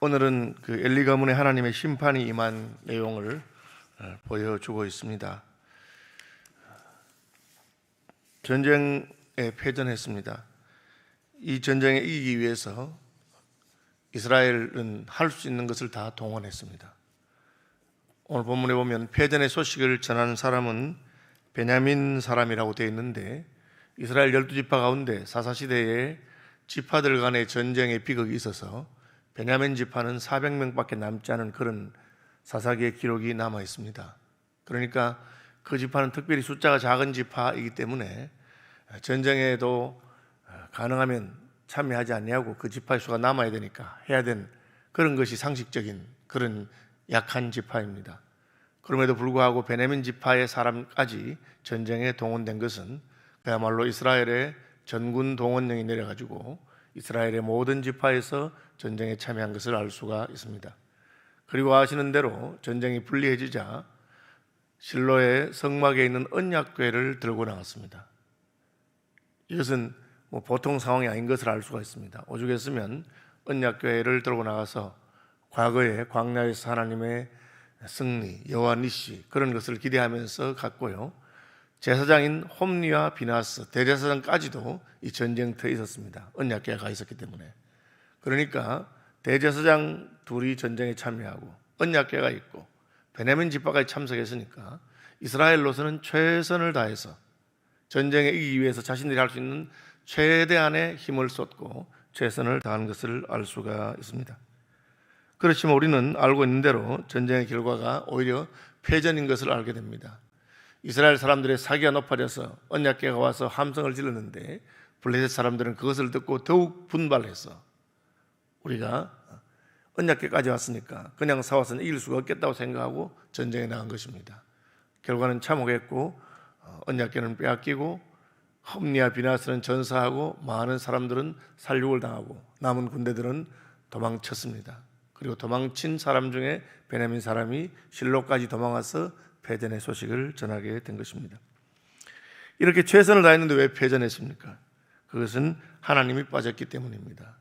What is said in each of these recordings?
오늘은 그 엘리 가문의 하나님의 심판이 임한 내용을 어, 보여주고 있습니다. 전쟁에 패전했습니다. 이 전쟁에 이기기 위해서 이스라엘은 할 수 있는 것을 다 동원했습니다. 오늘 본문에 보면 패전의 소식을 전하는 사람은 베냐민 사람이라고 되어 있는데 이스라엘 열두 지파 가운데 사사 시대에 지파들 간의 전쟁의 비극이 있어서 베냐민 지파는 400명밖에 남지 않은 그런 사사기의 기록이 남아 있습니다. 그러니까 그 지파는 특별히 숫자가 작은 지파이기 때문에 전쟁에도 가능하면 참여하지 않냐고 그 지파의 수가 남아야 되니까 해야 되는 그런 것이 상식적인 그런 약한 지파입니다. 그럼에도 불구하고 베냐민 지파의 사람까지 전쟁에 동원된 것은 그야말로 이스라엘의 전군 동원령이 내려가지고 이스라엘의 모든 지파에서 전쟁에 참여한 것을 알 수가 있습니다. 그리고 아시는 대로 전쟁이 불리해지자 실로의 성막에 있는 언약궤를 들고 나갔습니다. 이것은 뭐 보통 상황이 아닌 것을 알 수가 있습니다. 오죽했으면 언약궤를 들고 나가서 과거에 광야에서 하나님의 승리, 여호와 니시 그런 것을 기대하면서 갔고요. 제사장인 홈리와 비나스 대제사장까지도 이 전쟁터에 있었습니다. 언약궤가 가 있었기 때문에. 그러니까 대제사장 둘이 전쟁에 참여하고 언약궤가 있고 베냐민 지파까지 참석했으니까 이스라엘로서는 최선을 다해서 전쟁에 이기기 위해서 자신들이 할 수 있는 최대한의 힘을 쏟고 최선을 다한 것을 알 수가 있습니다. 그렇지만 우리는 알고 있는 대로 전쟁의 결과가 오히려 패전인 것을 알게 됩니다. 이스라엘 사람들의 사기가 높아져서 언약궤가 와서 함성을 질렀는데 블레셋 사람들은 그것을 듣고 더욱 분발해서 우리가 언약궤까지 왔으니까 그냥 싸워서는 이길 수가 없겠다고 생각하고 전쟁에 나간 것입니다. 결과는 참혹했고 어, 언약궤는 빼앗기고 험리와 비나스는 전사하고 많은 사람들은 살육을 당하고 남은 군대들은 도망쳤습니다. 그리고 도망친 사람 중에 베냐민 사람이 실로까지 도망와서 패전의 소식을 전하게 된 것입니다. 이렇게 최선을 다했는데 왜 패전했습니까? 그것은 하나님이 빠졌기 때문입니다.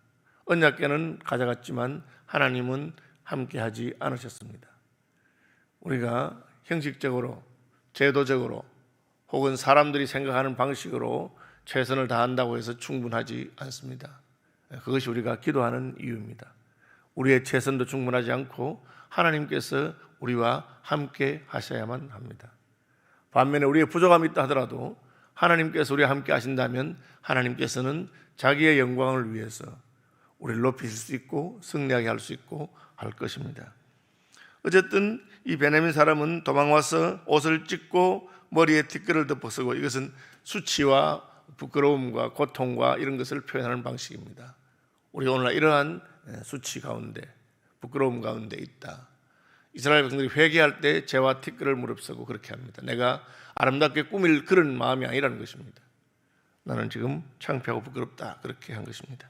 언약궤는 가져갔지만 하나님은 함께하지 않으셨습니다. 우리가 형식적으로, 제도적으로 혹은 사람들이 생각하는 방식으로 최선을 다한다고 해서 충분하지 않습니다. 그것이 우리가 기도하는 이유입니다. 우리의 최선도 충분하지 않고 하나님께서 우리와 함께 하셔야만 합니다. 반면에 우리의 부족함이 있다 하더라도 하나님께서 우리와 함께 하신다면 하나님께서는 자기의 영광을 위해서 우리를 높이실 수 있고 승리하게 할 수 있고 할 것입니다. 어쨌든 이 베냐민 사람은 도망와서 옷을 찢고 머리에 티끌을 덮어 쓰고 이것은 수치와 부끄러움과 고통과 이런 것을 표현하는 방식입니다. 우리가 오늘날 이러한 수치 가운데 부끄러움 가운데 있다. 이스라엘 백성들이 회개할 때 죄와 티끌을 무릅쓰고 그렇게 합니다. 내가 아름답게 꾸밀 그런 마음이 아니라는 것입니다. 나는 지금 창피하고 부끄럽다 그렇게 한 것입니다.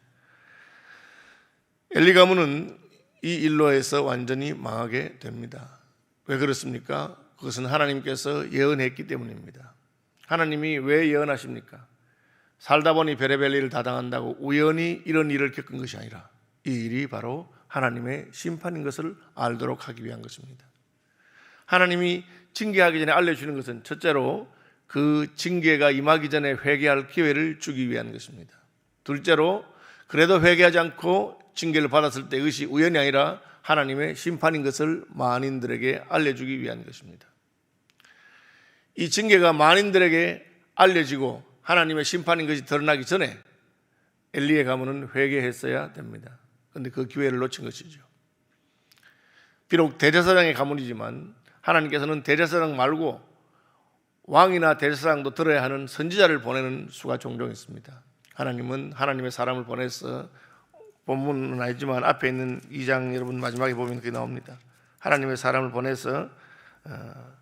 엘리 가문은 이 일로에서 완전히 망하게 됩니다. 왜 그렇습니까? 그것은 하나님께서 예언했기 때문입니다. 하나님이 왜 예언하십니까? 살다 보니 별의별 일을 다 당한다고 우연히 이런 일을 겪은 것이 아니라 이 일이 바로 하나님의 심판인 것을 알도록 하기 위한 것입니다. 하나님이 징계하기 전에 알려주는 것은 첫째로 그 징계가 임하기 전에 회개할 기회를 주기 위한 것입니다. 둘째로 그래도 회개하지 않고 징계를 받았을 때 이것이 우연이 아니라 하나님의 심판인 것을 만인들에게 알려주기 위한 것입니다. 이 징계가 만인들에게 알려지고 하나님의 심판인 것이 드러나기 전에 엘리의 가문은 회개했어야 됩니다. 그런데 그 기회를 놓친 것이죠. 비록 대제사장의 가문이지만 하나님께서는 대제사장 말고 왕이나 대제사장도 들어야 하는 선지자를 보내는 수가 종종 있습니다. 하나님은 하나님의 사람을 보내서 본문은 아니지만 앞에 있는 2장 여러분 마지막에 보면 그게 나옵니다. 하나님의 사람을 보내서 어,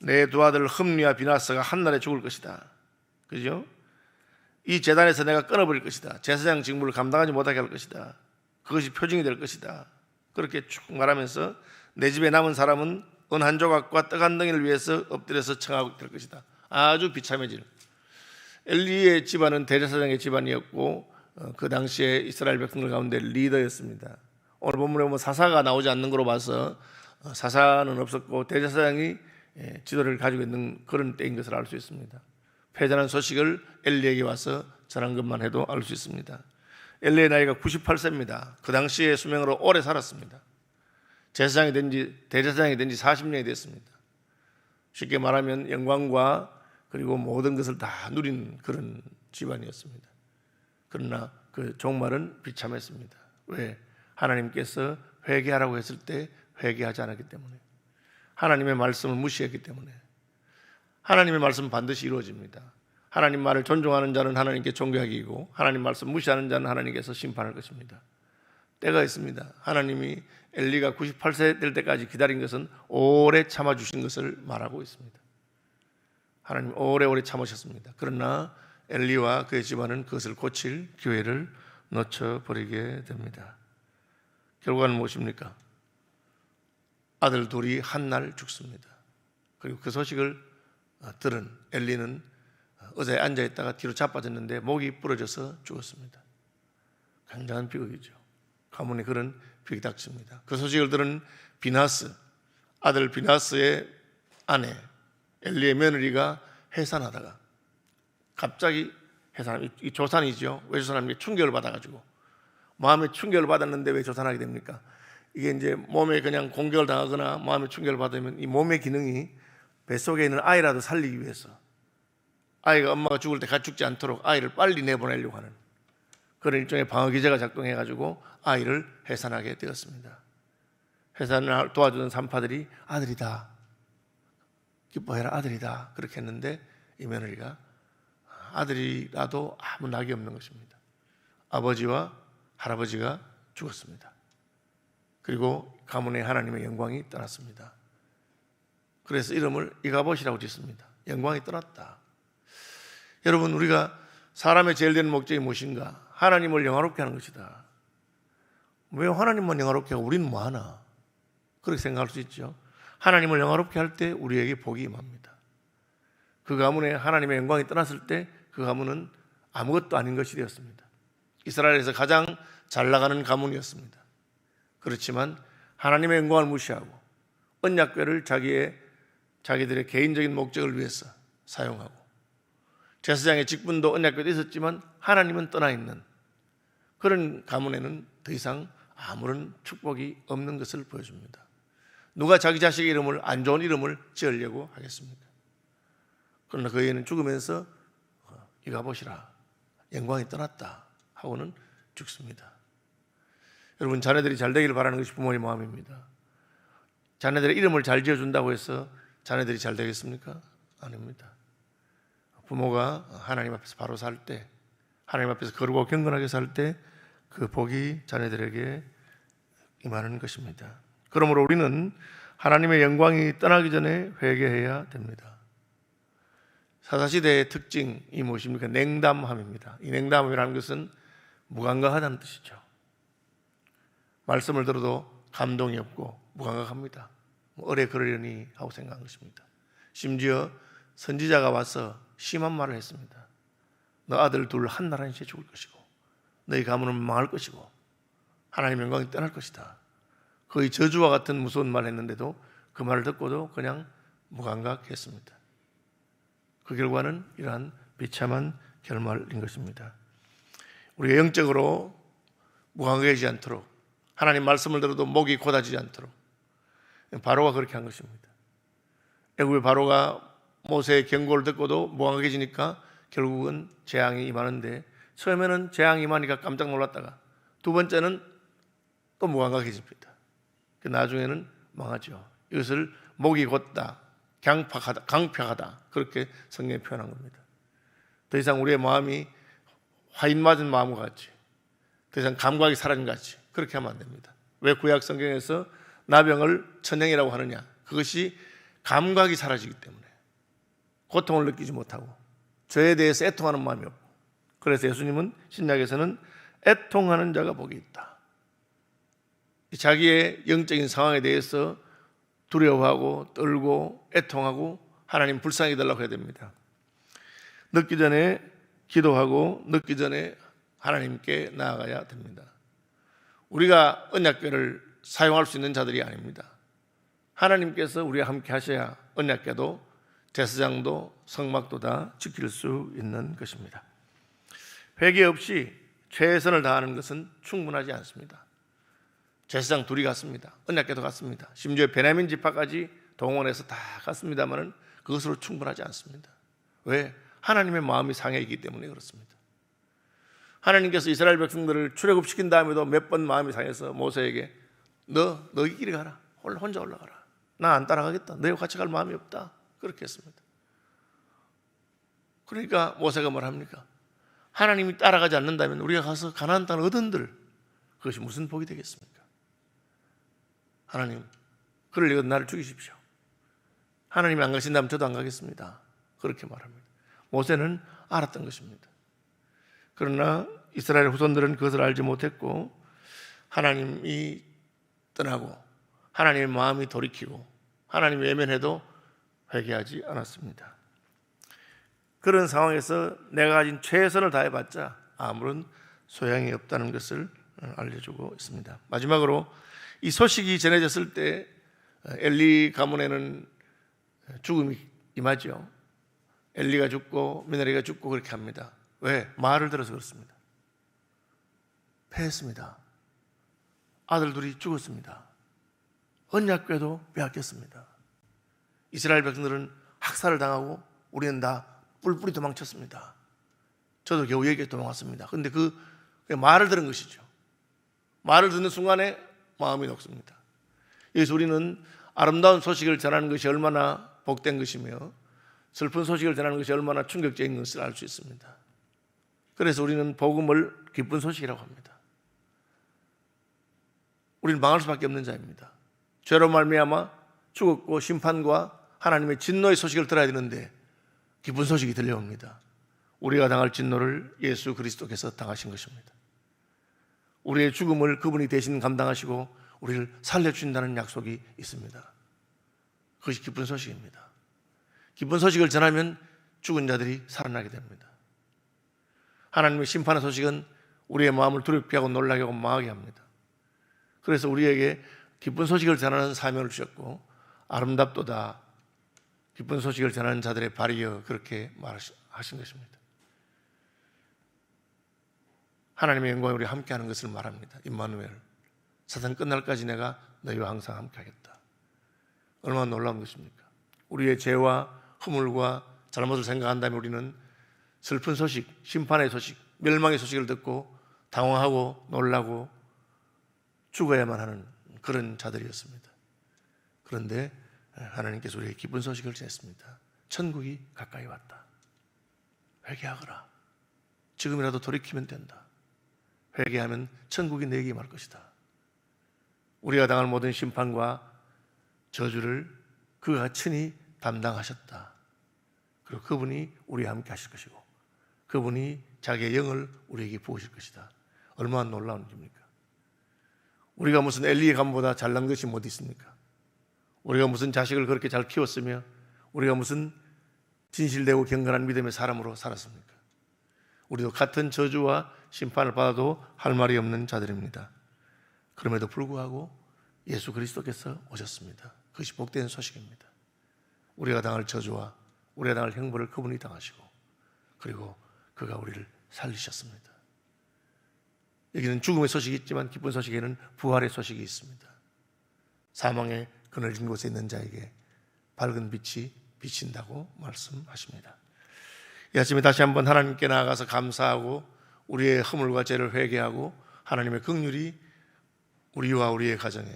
내두 아들 흠리와 비나스가 한날에 죽을 것이다. 그죠? 이 재단에서 내가 끊어버릴 것이다. 제사장 직무를 감당하지 못하게 할 것이다. 그것이 표징이 될 것이다. 그렇게 쭉 말하면서 내 집에 남은 사람은 은한 조각과 떡 한 덩이를 위해서 엎드려서 청하고 될 것이다. 아주 비참해질. 엘리의 집안은 대제사장의 집안이었고 어, 그 당시에 이스라엘 백성들 가운데 리더였습니다. 오늘 본문에 보면 사사가 나오지 않는 거로 봐서 어, 사사는 없었고 대제사장이 예, 지도를 가지고 있는 그런 때인 것을 알 수 있습니다. 패전한 소식을 엘리에게 와서 전한 것만 해도 알 수 있습니다. 엘리의 나이가 98세입니다. 그 당시에 수명으로 오래 살았습니다. 제사장이 된지 대제사장이 된 지 40년이 됐습니다. 쉽게 말하면 영광과 그리고 모든 것을 다 누린 그런 집안이었습니다. 그러나 그 종말은 비참했습니다. 왜? 하나님께서 회개하라고 했을 때 회개하지 않았기 때문에 하나님의 말씀을 무시했기 때문에 하나님의 말씀은 반드시 이루어집니다. 하나님 말을 존중하는 자는 하나님께 존경하기이고 하나님 말씀 무시하는 자는 하나님께서 심판할 것입니다. 때가 있습니다. 하나님이 엘리가 98세 될 때까지 기다린 것은 오래 참아 주신 것을 말하고 있습니다. 하나님 오래오래 참으셨습니다. 그러나 엘리와 그의 집안은 그것을 고칠 기회를 놓쳐 버리게 됩니다. 결과는 무엇입니까? 아들 둘이 한 날 죽습니다. 그리고 그 소식을 들은 엘리는 의자에 앉아 있다가 뒤로 자빠졌는데 목이 부러져서 죽었습니다. 굉장한 비극이죠. 가문에 그런 비극이 닥칩니다. 그 소식을 들은 비나스 아들 비나스의 아내 엘리의 며느리가 해산하다가 갑자기 해산 이 조산이죠. 왜 조산합니까? 충격을 받아가지고 마음에 충격을 받았는데 왜 조산하게 됩니까? 이게 이제 몸에 그냥 공격을 당하거나 마음에 충격을 받으면 이 몸의 기능이 뱃속에 있는 아이라도 살리기 위해서 아이가 엄마가 죽을 때 같이 죽지 않도록 아이를 빨리 내보내려고 하는 그런 일종의 방어 기제가 작동해 가지고 아이를 해산하게 되었습니다. 해산을 도와주는 산파들이 아들이다. 기뻐해라 아들이다. 그렇게 했는데 이 며느리가 아들이라도 아무 낙이 없는 것입니다. 아버지와 할아버지가 죽었습니다. 그리고 가문의 하나님의 영광이 떠났습니다. 그래서 이름을 이가봇이라고 짓습니다. 영광이 떠났다. 여러분 우리가 사람의 제일 되는 목적이 무엇인가? 하나님을 영화롭게 하는 것이다. 왜 하나님만 영화롭게 하고 우리는 뭐하나? 그렇게 생각할 수 있죠. 하나님을 영화롭게 할 때 우리에게 복이 임합니다. 그 가문에 하나님의 영광이 떠났을 때 그 가문은 아무것도 아닌 것이 되었습니다. 이스라엘에서 가장 잘 나가는 가문이었습니다. 그렇지만 하나님의 영광을 무시하고 언약궤를 자기의 자기들의 개인적인 목적을 위해서 사용하고 제사장의 직분도 언약궤도 있었지만 하나님은 떠나 있는 그런 가문에는 더 이상 아무런 축복이 없는 것을 보여줍니다. 누가 자기 자식의 이름을 안 좋은 이름을 지으려고 하겠습니까? 그러나 그 애는 죽으면서 어, 이가 보시라 영광이 떠났다 하고는 죽습니다. 여러분 자녀들이 잘 되기를 바라는 것이 부모의 마음입니다. 자녀들의 이름을 잘 지어준다고 해서 자녀들이 잘 되겠습니까? 아닙니다. 부모가 하나님 앞에서 바로 살 때, 하나님 앞에서 거룩하고 경건하게 살 때 그 복이 자녀들에게 임하는 것입니다. 그러므로 우리는 하나님의 영광이 떠나기 전에 회개해야 됩니다. 사사시대의 특징이 무엇입니까? 냉담함입니다. 이 냉담함이라는 것은 무감각하다는 뜻이죠. 말씀을 들어도 감동이 없고 무감각합니다. 뭐 어뢰 그러려니 하고 생각한 것입니다. 심지어 선지자가 와서 심한 말을 했습니다. 너 아들 둘 한 나라에 죽을 것이고 너희 가문은 망할 것이고 하나님의 영광이 떠날 것이다. 거의 저주와 같은 무서운 말을 했는데도 그 말을 듣고도 그냥 무감각했습니다. 그 결과는 이러한 비참한 결말인 것입니다. 우리가 영적으로 무감각하지 않도록 하나님 말씀을 들어도 목이 고다지지 않도록 바로가 그렇게 한 것입니다. 애굽의 바로가 모세의 경고를 듣고도 무감각해지니까 결국은 재앙이 임하는데 처음에는 재앙이 임하니까 깜짝 놀랐다가 두 번째는 또 무감각해집니다. 그 나중에는 망하죠. 이것을 목이 곧다, 강팍하다, 강팍하다 그렇게 성경에 표현한 겁니다. 더 이상 우리의 마음이 화인 맞은 마음과 같이, 더 이상 감각이 사라진 것 같이 그렇게 하면 안 됩니다. 왜 구약 성경에서 나병을 천형이라고 하느냐? 그것이 감각이 사라지기 때문에 고통을 느끼지 못하고 저에 대해서 애통하는 마음이 없고 그래서 예수님은 신약에서는 애통하는 자가 복이 있다. 자기의 영적인 상황에 대해서 두려워하고 떨고 애통하고 하나님 불쌍히 달라고 해야 됩니다. 늦기 전에 기도하고 늦기 전에 하나님께 나아가야 됩니다. 우리가 언약궤를 사용할 수 있는 자들이 아닙니다. 하나님께서 우리와 함께 하셔야 언약궤도 제사장도 성막도 다 지킬 수 있는 것입니다. 회개 없이 최선을 다하는 것은 충분하지 않습니다. 제사장 둘이 갔습니다. 언약궤도 갔습니다. 심지어 베냐민 지파까지 동원해서 다 갔습니다만은 그것으로 충분하지 않습니다. 왜? 하나님의 마음이 상해 있기 때문에 그렇습니다. 하나님께서 이스라엘 백성들을 출애굽시킨 다음에도 몇 번 마음이 상해서 모세에게 너 너희 길이 가라. 혼자 올라가라. 나 안 따라가겠다. 너희와 같이 갈 마음이 없다. 그렇게 했습니다. 그러니까 모세가 뭘 합니까? 하나님이 따라가지 않는다면 우리가 가서 가나안 땅을 얻은들 그것이 무슨 복이 되겠습니까? 하나님, 그러려고 나를 죽이십시오. 하나님이 안 가신다면 저도 안 가겠습니다. 그렇게 말합니다. 모세는 알았던 것입니다. 그러나 이스라엘 후손들은 그것을 알지 못했고 하나님이 떠나고 하나님의 마음이 돌이키고 하나님이 외면해도 회개하지 않았습니다. 그런 상황에서 내가 가진 최선을 다해봤자 아무런 소양이 없다는 것을 알려주고 있습니다. 마지막으로 이 소식이 전해졌을 때 엘리 가문에는 죽음이 임하죠. 엘리가 죽고 미나리가 죽고 그렇게 합니다. 왜? 말을 들어서 그렇습니다. 패했습니다. 아들 둘이 죽었습니다. 언약궤도 빼앗겼습니다. 이스라엘 백성들은 학살을 당하고 우리는 다 뿔뿔이 도망쳤습니다. 저도 겨우 여기에 도망왔습니다. 근데 그 말을 들은 것이죠. 말을 듣는 순간에 마음이 녹습니다. 여기서 우리는 아름다운 소식을 전하는 것이 얼마나 복된 것이며 슬픈 소식을 전하는 것이 얼마나 충격적인 것을 알 수 있습니다. 그래서 우리는 복음을 기쁜 소식이라고 합니다. 우리는 망할 수밖에 없는 자입니다. 죄로 말미암아 죽었고 심판과 하나님의 진노의 소식을 들어야 되는데 기쁜 소식이 들려옵니다. 우리가 당할 진노를 예수 그리스도께서 당하신 것입니다. 우리의 죽음을 그분이 대신 감당하시고 우리를 살려주신다는 약속이 있습니다. 그것이 기쁜 소식입니다. 기쁜 소식을 전하면 죽은 자들이 살아나게 됩니다. 하나님의 심판의 소식은 우리의 마음을 두렵게 하고 놀라게 하고 망하게 합니다. 그래서 우리에게 기쁜 소식을 전하는 사명을 주셨고 아름답도다 기쁜 소식을 전하는 자들의 발이여 그렇게 말하신 것입니다. 하나님의 영광이 우리 함께하는 것을 말합니다. 임마누엘 사탄 끝날까지 내가 너희와 항상 함께하겠다. 얼마나 놀라운 것입니까? 우리의 죄와 허물과 잘못을 생각한다면 우리는 슬픈 소식, 심판의 소식, 멸망의 소식을 듣고 당황하고 놀라고 죽어야만 하는 그런 자들이었습니다. 그런데 하나님께서 우리에게 기쁜 소식을 전했습니다. 천국이 가까이 왔다. 회개하거라. 지금이라도 돌이키면 된다. 회개하면 천국이 내게 말 것이다. 우리가 당할 모든 심판과 저주를 그가 친히 담당하셨다. 그리고 그분이 우리와 함께 하실 것이고 그분이 자기의 영을 우리에게 부으실 것이다. 얼마나 놀라운 일입니까? 우리가 무슨 엘리의 감보다 잘난 것이 못 있습니까? 우리가 무슨 자식을 그렇게 잘 키웠으며 우리가 무슨 진실되고 경건한 믿음의 사람으로 살았습니까? 우리도 같은 저주와 심판을 받아도 할 말이 없는 자들입니다. 그럼에도 불구하고 예수 그리스도께서 오셨습니다. 그것이 복된 소식입니다. 우리가 당할 저주와 우리가 당할 형벌을 그분이 당하시고 그리고 그가 우리를 살리셨습니다. 여기는 죽음의 소식이 있지만 기쁜 소식에는 부활의 소식이 있습니다. 사망의 그늘진 곳에 있는 자에게 밝은 빛이 비친다고 말씀하십니다. 이 아침에 다시 한번 하나님께 나아가서 감사하고 우리의 허물과 죄를 회개하고 하나님의 긍휼이 우리와 우리의 가정에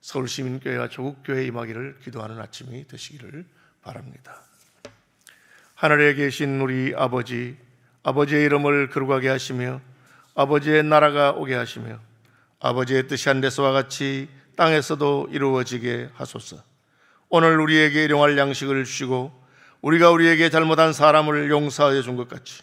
서울시민교회와 조국교회 임하기를 기도하는 아침이 되시기를 바랍니다. 하늘에 계신 우리 아버지, 아버지의 이름을 거룩하게 하시며 아버지의 나라가 오게 하시며 아버지의 뜻이 한 데서와 같이 땅에서도 이루어지게 하소서. 오늘 우리에게 일용할 양식을 주시고 우리가 우리에게 잘못한 사람을 용서하여 준것 같이